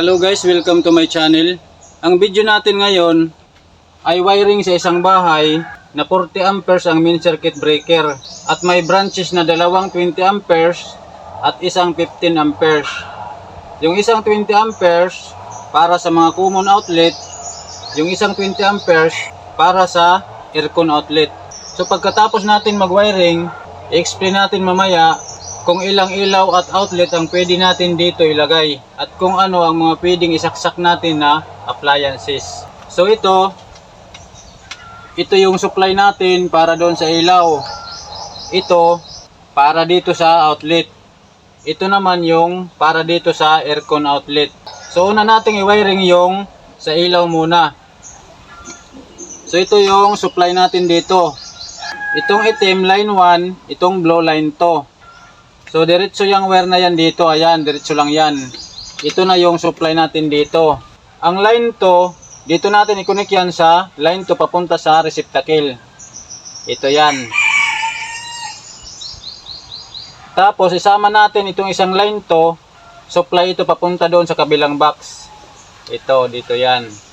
Hello guys, welcome to my channel. Ang video natin ngayon ay wiring sa isang bahay na 40 amperes ang main circuit breaker at may branches na dalawang 20 amperes at isang 15 amperes. Yung isang 20 amperes para sa mga common outlet, yung isang 20 amperes para sa aircon outlet. So pagkatapos natin mag-wiring, i-explain natin mamaya kung ilang ilaw at outlet ang pwede natin dito ilagay at kung ano ang mga pwedeng isaksak natin na appliances. So ito, ito yung supply natin para doon sa ilaw. Ito, para dito sa outlet. Ito naman yung para dito sa aircon outlet. So una nating i-wiring yung sa ilaw muna. So ito yung supply natin dito. Itong itim line 1, itong blue line to. So diretso yung wire na yan dito, ayan, diretso lang yan. Ito na yung supply natin dito. Ang line to, dito natin i-connect yan sa line to papunta sa receptacle. Ito yan. Tapos isama natin itong isang line to, supply ito papunta doon sa kabilang box. Ito, dito yan.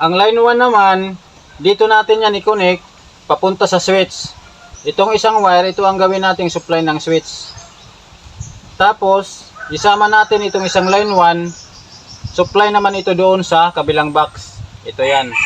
Ang line 1 naman, dito natin yan i-connect papunta sa switch. Itong isang wire, ito ang gawin nating supply ng switch. Tapos, isama natin itong isang line 1, supply naman ito doon sa kabilang box. Ito yan.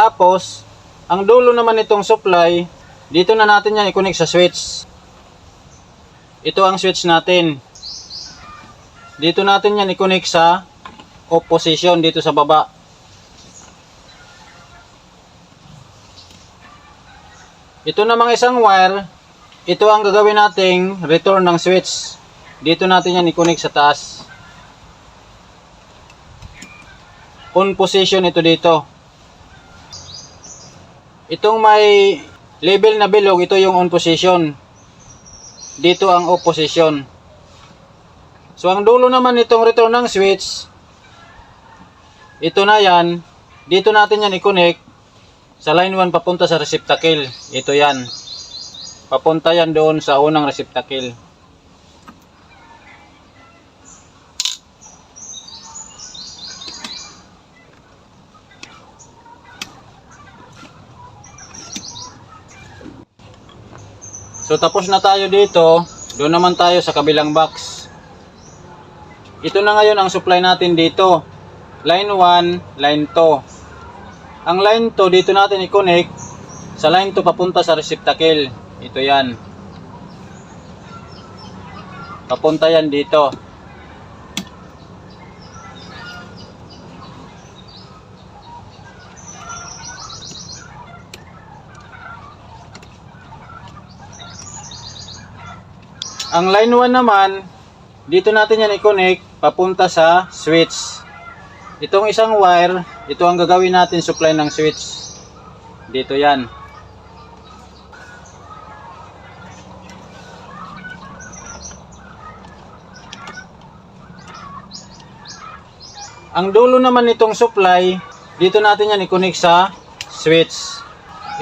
Tapos, ang dulo naman nitong supply, dito na natin yan i-connect sa switch. Ito ang switch natin. Dito natin yan i-connect sa off position dito sa baba. Ito namang isang wire, ito ang gagawin nating return ng switch. Dito natin yan i-connect sa taas. On position ito dito. Itong may label na bilog, ito yung on position. Dito ang off position. So ang dulo naman nitong return ng switch, ito na yan. Dito natin yan i-connect sa line 1 papunta sa receptacle. Ito yan. Papunta yan doon sa unang receptacle. So tapos na tayo dito, doon naman tayo sa kabilang box. Ito na ngayon ang supply natin dito. Line 1, line 2. Ang line 2 dito natin i-connect sa line 2 papunta sa receptacle. Ito yan. Papunta yan dito. Ang line 1 naman, dito natin yan i-connect papunta sa switch. Itong isang wire, ito ang gagawin natin supply ng switch. Dito yan. Ang dulo naman nitong supply, dito natin yan i-connect sa switch.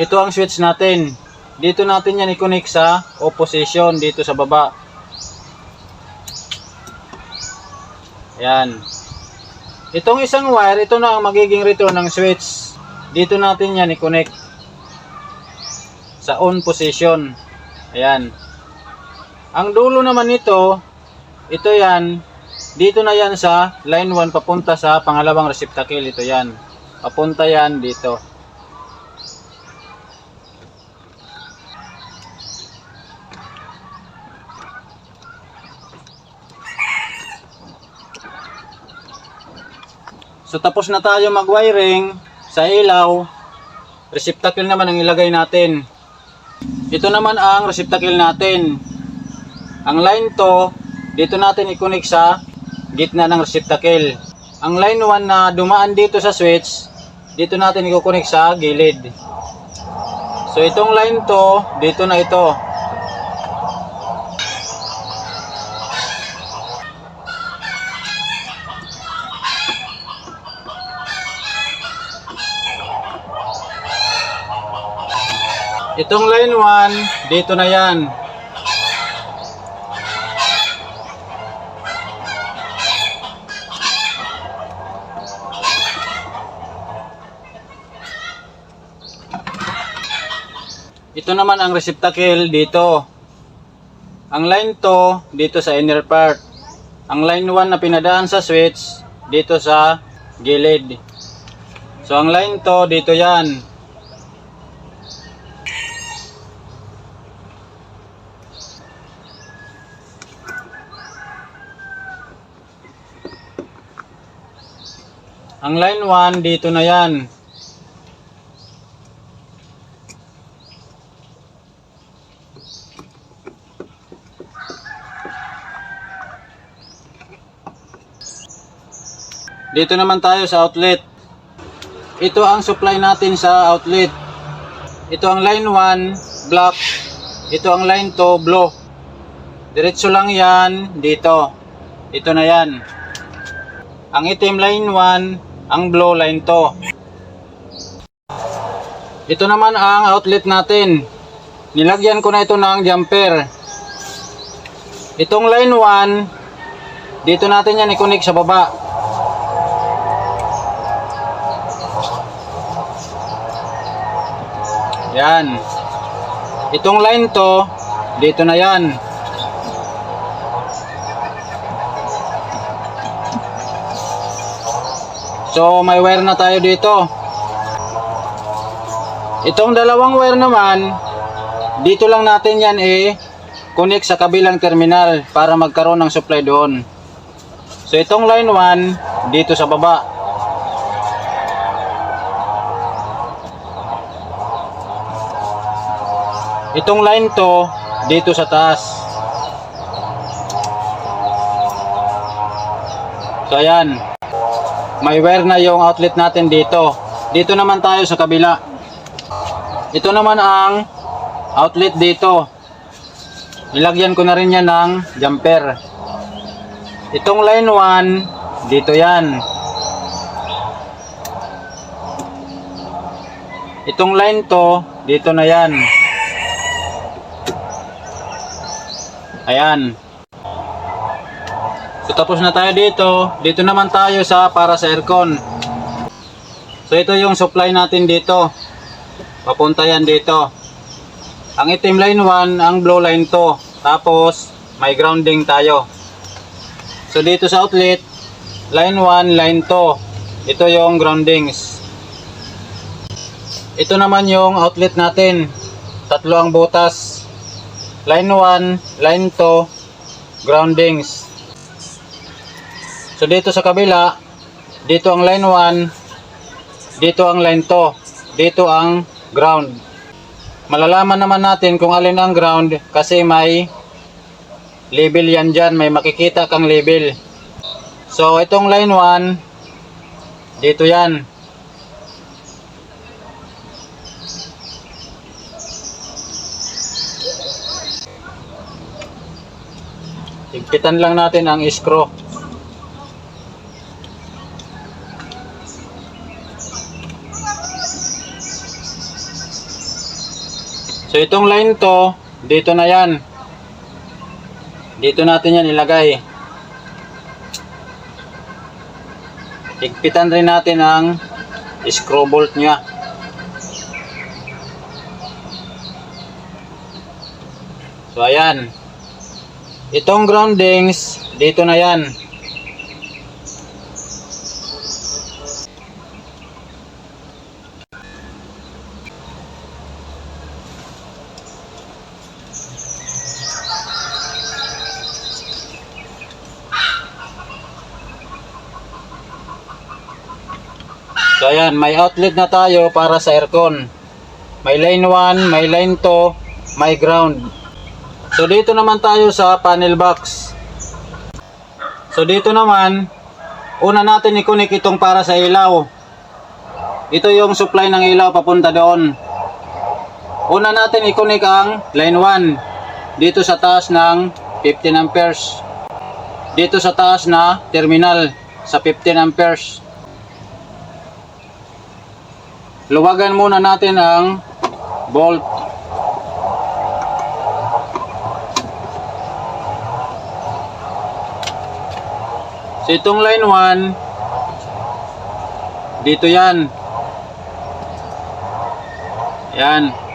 Ito ang switch natin. Dito natin yan i-connect sa opposition dito sa baba. Yan. Itong isang wire, ito na ang magiging return ng switch. Dito natin yan i-connect sa on position. Ayan. Ang dulo naman nito, ito yan, dito na yan sa line 1 papunta sa pangalawang receptacle. Ito yan. Papunta yan dito. So tapos na tayo mag-wiring sa ilaw. Receptacle naman ang ilagay natin. Ito naman ang receptacle natin. Ang line to, dito natin i-connect sa gitna ng receptacle. Ang line 1 na dumaan dito sa switch, dito natin i-connect sa gilid. So itong line to, dito na ito. Itong line 1, dito na yan. Ito naman ang receptacle dito. Ang line to dito sa inner part. Ang line 1 na pinadaan sa switch dito sa gilid. So ang line to dito yan. Ang line 1 dito na yan. Dito naman tayo sa outlet. Ito ang supply natin sa outlet. Ito ang line 1, black. Ito ang line 2, blue. Diretso lang yan dito. Ito na yan. Ang itim line 1, ang blue line 2. Ito naman ang outlet natin. Nilagyan ko na ito ng jumper. Itong line 1, dito natin yan i-connect sa baba. Yan. Itong line to, dito na yan. So, may wire na tayo dito. Itong dalawang wire naman, dito lang natin yan eh, connect sa kabilang terminal para magkaroon ng supply doon. So, itong line 1, dito sa baba. Itong line to, dito sa taas. So, ayan. May wire na yung outlet natin dito. Dito naman tayo sa kabila. Ito naman ang outlet dito. Nilagyan ko na rin yan ng jumper. Itong line 1, dito yan. Itong line to, dito na yan. Ayan. Tapos na tayo dito. Dito naman tayo sa para sa aircon. So ito yung supply natin dito. Papunta yan dito. Ang itim line 1, ang blue line 2. Tapos may grounding tayo. So dito sa outlet, line 1, line 2. Ito yung groundings. Ito naman yung outlet natin. Tatlo ang butas. Line 1, line 2, groundings. So dito sa kabila, dito ang line 1, dito ang line 2, dito ang ground. Malalaman naman natin kung alin ang ground kasi may label yan dyan, may makikita kang label. So itong line 1, dito yan. Higpitan lang natin ang screw. So itong line to, dito na yan. Dito natin yan ilagay. Higpitan rin natin ang screw bolt niya. So ayan. Itong groundings, dito na yan. Ayan, may outlet na tayo para sa aircon. May line 1, may line 2, may ground. So dito naman tayo sa panel box. So dito naman, una natin i-connect itong para sa ilaw. Ito yung supply ng ilaw papunta doon. Una natin i-connect ang line 1 dito sa taas ng 15 amperes. Dito sa taas na terminal sa 15 amperes. Luwagan muna natin ang bolt. So itong line 1 dito yan. Yan.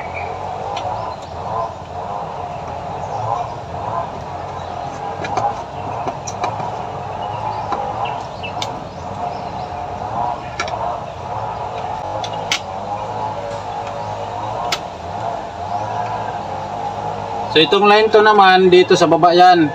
So itong line to naman dito sa baba yan.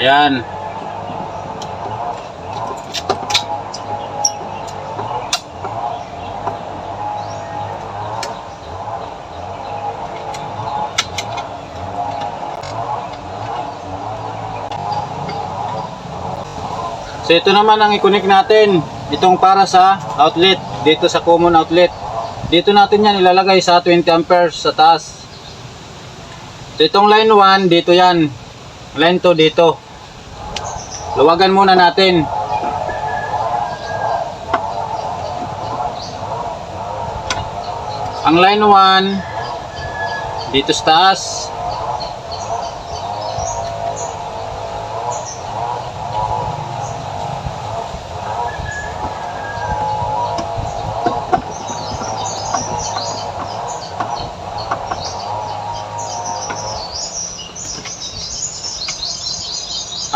Ayan. So ito naman ang i-connect natin. Itong para sa outlet. Dito sa common outlet. Dito natin yan ilalagay sa 20 amperes sa taas. So itong line 1 dito yan. Line 2 dito. Luwagan muna natin. Ang line 1 dito sa taas.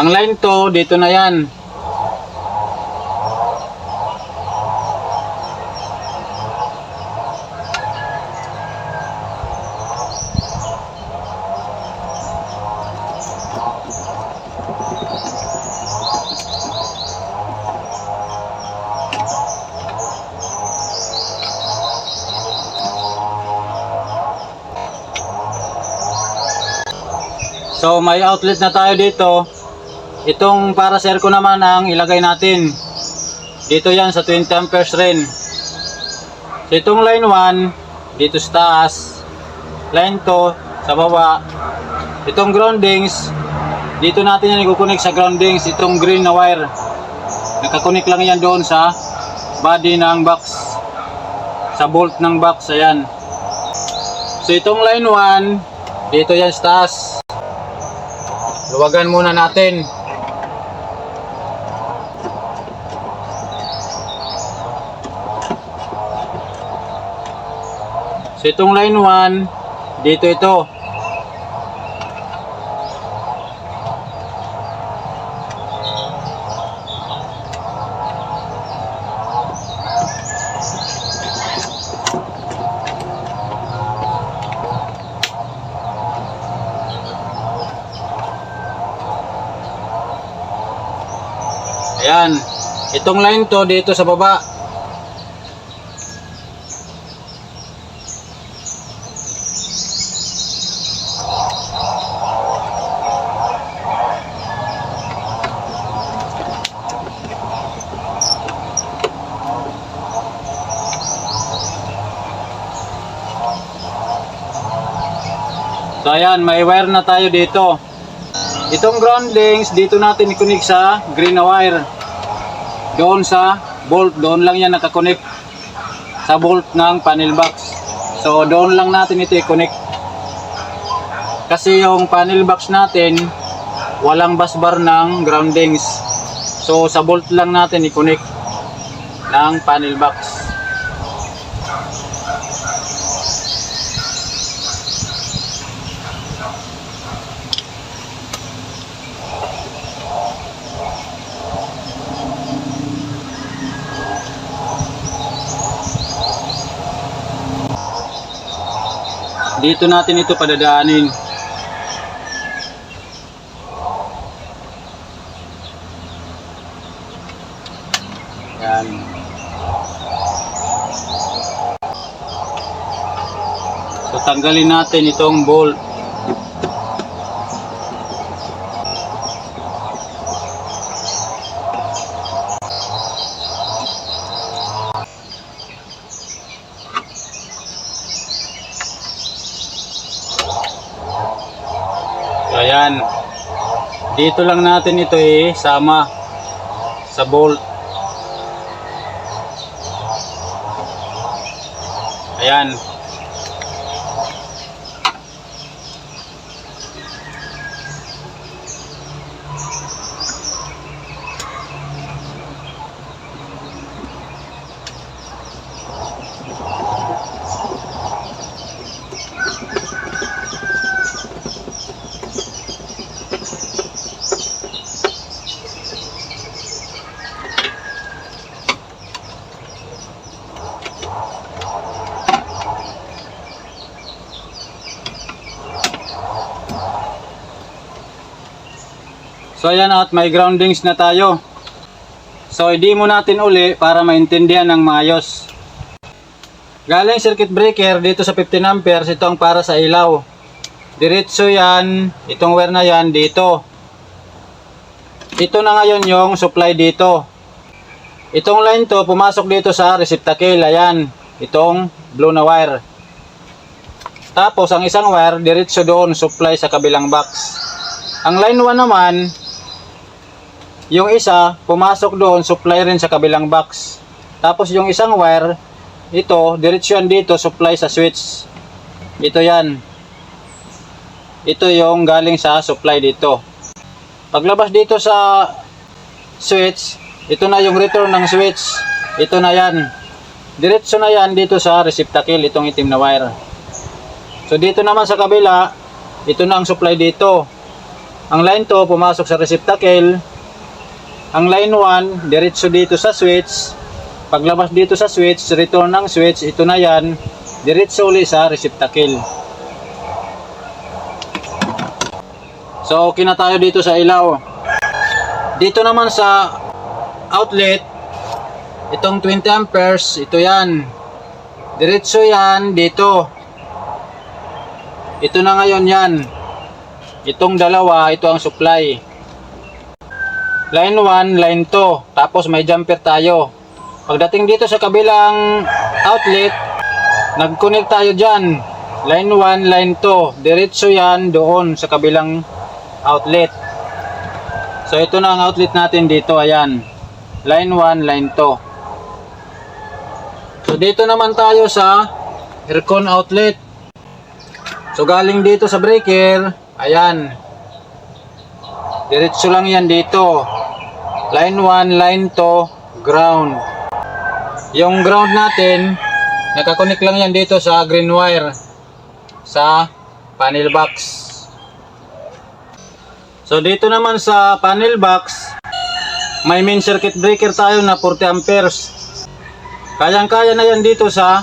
Ang line to, dito na yan. So may outlet na tayo dito. Itong para sa aircon naman ang ilagay natin. Dito yan sa 20 amperes rin. So itong line 1 dito sa taas. Line 2 sa baba. Itong groundings dito natin yan i-connect sa groundings itong green na wire. Nakakonect lang yan doon sa body ng box. Sa bolt ng box ayan. So itong line 1 dito yan sa taas. Luwagan muna natin. So itong line 1, dito ito. Ayan. Itong line to dito sa baba. So ayan, may wire na tayo dito. Itong ground links, dito natin i-connect sa green wire. Doon sa bolt, doon lang yan nakakonect sa bolt ng panel box. So doon lang natin ito i-connect. Kasi yung panel box natin, walang busbar ng groundings. So sa bolt lang natin i-connect ng panel box. Dito natin ito padadaanin. Yan. So tanggalin natin itong bolt. Dito lang natin ito eh, sama sa bolt. Ayan. So ayan at may groundings na tayo. So hindi mo natin uli para maintindihan ng maayos. Galing circuit breaker dito sa 15 amperes ito ang para sa ilaw. Diretso yan, itong wire na yan dito. Ito na ngayon yung supply dito. Itong line to pumasok dito sa receptacle, ayan. Itong blue na wire. Tapos ang isang wire diretso doon supply sa kabilang box. Ang line 1 naman, yung isa, pumasok doon, supply rin sa kabilang box. Tapos yung isang wire, ito, diretso yan dito, supply sa switch. Ito yan. Ito yung galing sa supply dito. Paglabas dito sa switch, ito na yung return ng switch. Ito na yan. Diretso na yan dito sa receptacle, itong itim na wire. So dito naman sa kabila, ito na ang supply dito. Ang line to pumasok sa receptacle. Ang line 1 diretso dito sa switch. Paglabas dito sa switch, return ng switch, ito na yan. Diretso uli sa receptacle. So okay na tayo dito sa ilaw. Dito naman sa outlet, itong 20 amperes, ito yan. Diretso yan dito. Ito na ngayon yan. Itong dalawa, ito ang supply. Line 1, line 2. Tapos may jumper tayo. Pagdating dito sa kabilang outlet, nag-connect tayo dyan. Line 1, line 2. Diretso yan doon sa kabilang outlet. So ito na ang outlet natin dito. Ayan. Line 1, line 2. So dito naman tayo sa aircon outlet. So galing dito sa breaker, ayan. Diretso lang yan dito. Line 1, line 2, ground. Yung ground natin, nakakonik lang yan dito sa green wire sa panel box. So dito naman sa panel box, may main circuit breaker tayo na 40 amperes. Kayang-kaya na yan dito sa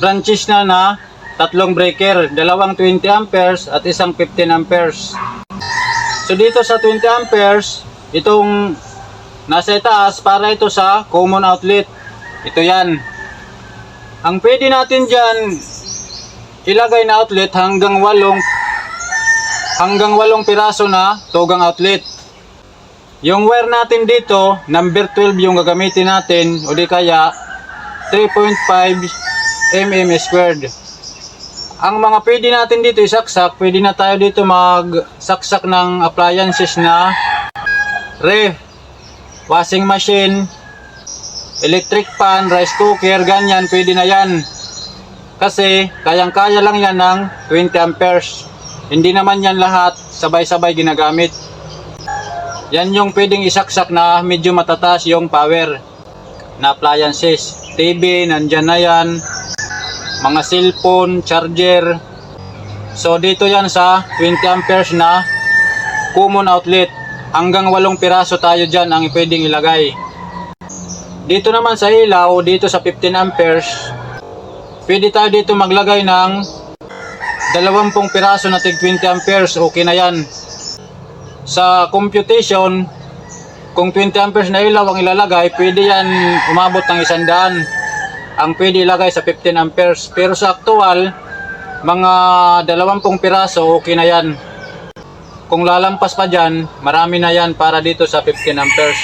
branches na na tatlong breaker, dalawang 20 amperes at isang 15 amperes. So dito sa 20 amperes, itong nasa itaas para ito sa common outlet. Ito yan. Ang pwede natin dyan ilagay na outlet hanggang walong hanggang walong piraso na tugang outlet. Yung wire natin dito, number 12 yung gagamitin natin o di kaya 3.5 mm squared. Ang mga pwede natin dito isaksak, pwede na tayo dito magsaksak ng appliances na ref, washing machine, electric pan, rice cooker, ganyan, pwede na yan. Kasi kayang-kaya lang yan ng 20 amperes. Hindi naman yan lahat sabay-sabay ginagamit. Yan yung pwedeng isaksak na medyo matataas yung power na appliances. TV, nandyan na yan. Mga cellphone, charger. So dito yan sa 20 amperes na common outlet. Hanggang walong piraso tayo dyan ang pwedeng ilagay. Dito naman sa ilaw, dito sa 15 amperes, pwede tayo dito maglagay ng 20 piraso na tig 20 amperes. Okay na yan. Sa computation, kung 20 amperes na ilaw ang ilalagay, pwede yan umabot ng 100. Ang pwede ilagay sa 15 amperes. Pero sa actual, mga dalawampung piraso, okay na yan. Kung lalampas pa dyan, marami na yan para dito sa 15 amperes.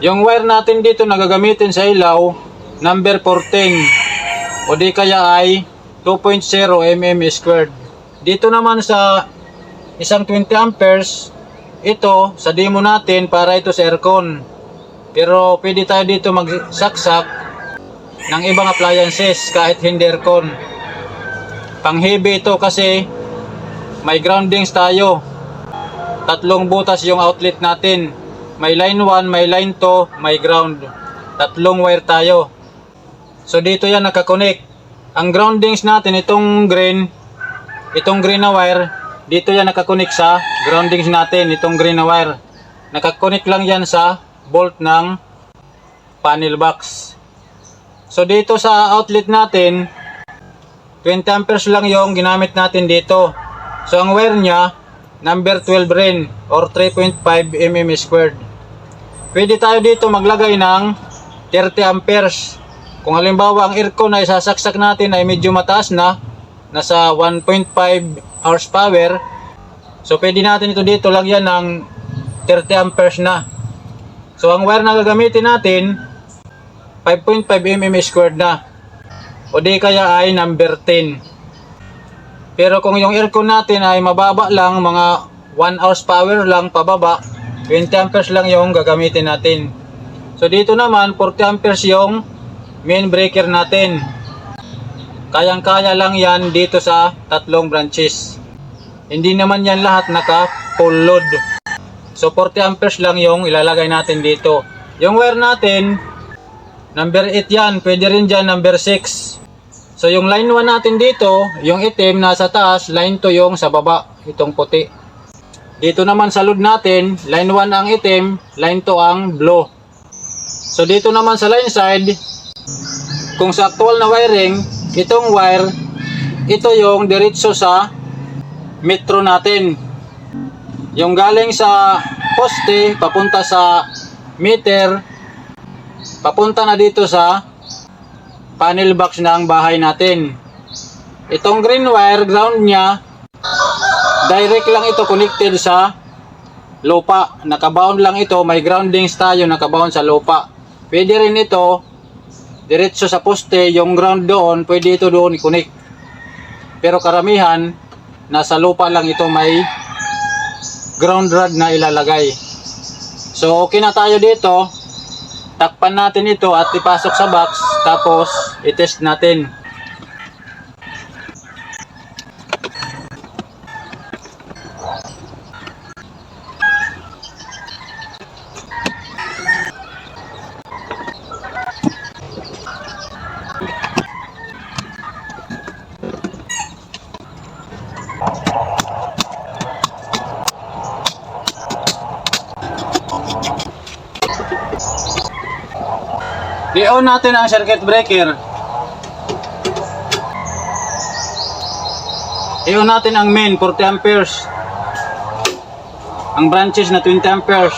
Yung wire natin dito na gagamitin sa ilaw, number 14. O di kaya ay 2.0 mm squared. Dito naman sa isang 20 amperes, ito sa demo natin para ito sa aircon. Pero pwede tayo dito magsaksak ng ibang appliances kahit hindi aircon. Pang heavy ito kasi may groundings tayo. Tatlong butas yung outlet natin. May line 1, may line 2, may ground. Tatlong wire tayo. So dito yan nakakonect. Ang groundings natin itong green, itong green na wire, dito yan nakakonect sa groundings natin, itong green na wire. Nakakonect lang yan sa bolt ng panel box. So dito sa outlet natin, 20 amperes lang yung ginamit natin dito. So ang wire niya, number 12 rin or 3.5 mm squared. Pwede tayo dito maglagay ng 30 amperes. Kung halimbawa ang aircon na isasaksak natin ay medyo mataas na, nasa 1.5 horsepower, so pwede natin ito dito lagyan ng 30 amperes na. So ang wire na gagamitin natin, 5.5 mm squared na. O di kaya ay number 10. Pero kung yung aircon natin ay mababa lang, mga 1 horsepower lang pababa, 20 amperes lang yung gagamitin natin. So dito naman, 40 amperes yung main breaker natin. Kayang-kaya lang yan dito sa tatlong branches. Hindi naman yan lahat naka full load. So 40 amperes lang yung ilalagay natin dito. Yung wire natin, number 8 yan. Pwede rin dyan number 6. So yung line 1 natin dito, yung itim nasa taas, line 2 yung sa baba, itong puti. Dito naman sa load natin, line 1 ang itim, line 2 ang blue. So dito naman sa line side, kung sa actual na wiring, itong wire, ito yung diretso sa metro natin. Yung galing sa poste, papunta sa meter, papunta na dito sa panel box ng bahay natin. Itong green wire, ground niya, direct lang ito connected sa lupa. Nakabound lang ito, may groundings tayo nakabound sa lupa. Pwede rin ito, diretso sa poste, yung ground doon, pwede ito doon i-connect. Pero karamihan, nasa lupa lang ito may ground rod na ilalagay. So okay na tayo dito. Takpan natin ito at ipasok sa box tapos i-test natin. I-on natin ang circuit breaker. I-on natin ang main 40 amperes. Ang branches na 20 amperes.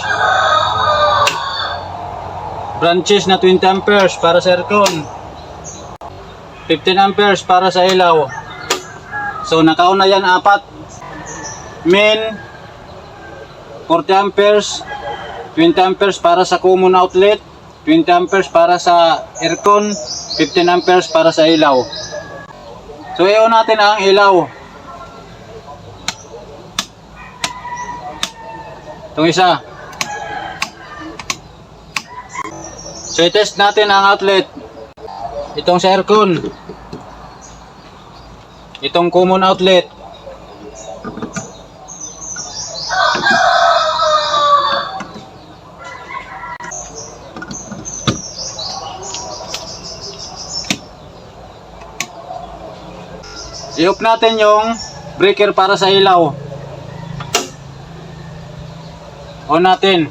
Branches na 20 amperes para sa aircon. 15 amperes para sa ilaw. So nakaon na yan apat. Main 40 amperes, 20 amperes para sa common outlet, 20 amperes para sa aircon, 15 amperes para sa ilaw. So i-on natin ang ilaw. Itong isa. So i-test natin ang outlet. Itong sa aircon. Itong common outlet. I-off natin yung breaker para sa ilaw. On natin.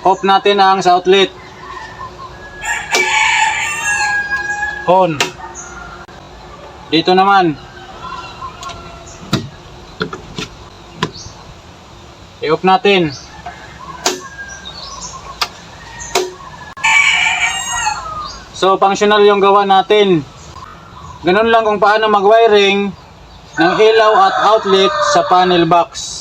Off natin ang sa outlet. On. Dito naman. I-off natin. So, functional yung gawa natin. Ganun lang kung paano mag-wiring ng ilaw at outlet sa panel box.